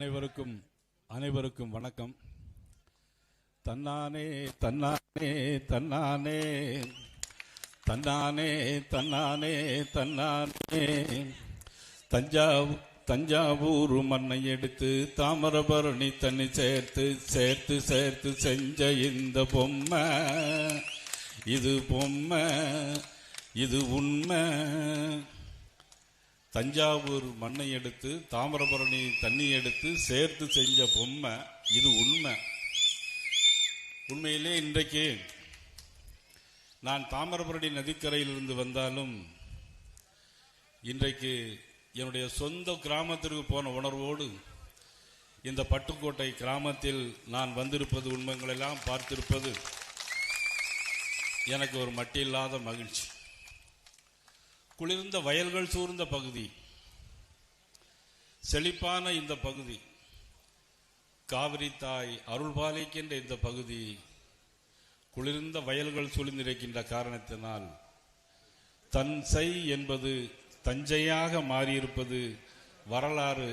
அனைவருக்கும் அனைவருக்கும் வணக்கம். தன்னானே தன்னானே தன்னானே தன்னானே தன்னானே தன்னானே. தஞ்சாவூர் தஞ்சாவூர் மண்ணை எடுத்து தாமிரபரணி தண்ணி சேர்த்து சேர்த்து சேர்த்து செஞ்ச இந்த பொம்மை. இது பொம்மை இது உண்மை. தஞ்சாவூர் மண்ணை எடுத்து தாமிரபரணி தண்ணி எடுத்து சேர்த்து செஞ்ச பொம்மை இது உண்மை. உண்மையிலே இன்றைக்கு நான் தாமிரபரணி நதிக்கரையிலிருந்து வந்தாலும் இன்றைக்கு என்னுடைய சொந்த கிராமத்திற்கு போன உணர்வோடு இந்த பட்டுக்கோட்டை கிராமத்தில் நான் வந்திருப்பது உண்மைகளெல்லாம் பார்த்திருப்பது எனக்கு ஒரு மட்டில்லாத மகிழ்ச்சி. குளிர்ந்த வயல்கள் சூழ்ந்த பகுதி. செழிப்பான இந்த பகுதி. காவிரி தாய் அருள் பாலிக்கின்ற இந்த பகுதி குளிர்ந்த வயல்கள் சூழ்ந்திருக்கின்ற காரணத்தினால் தஞ்சை என்பது தஞ்சையாக மாறியிருப்பது வரலாறு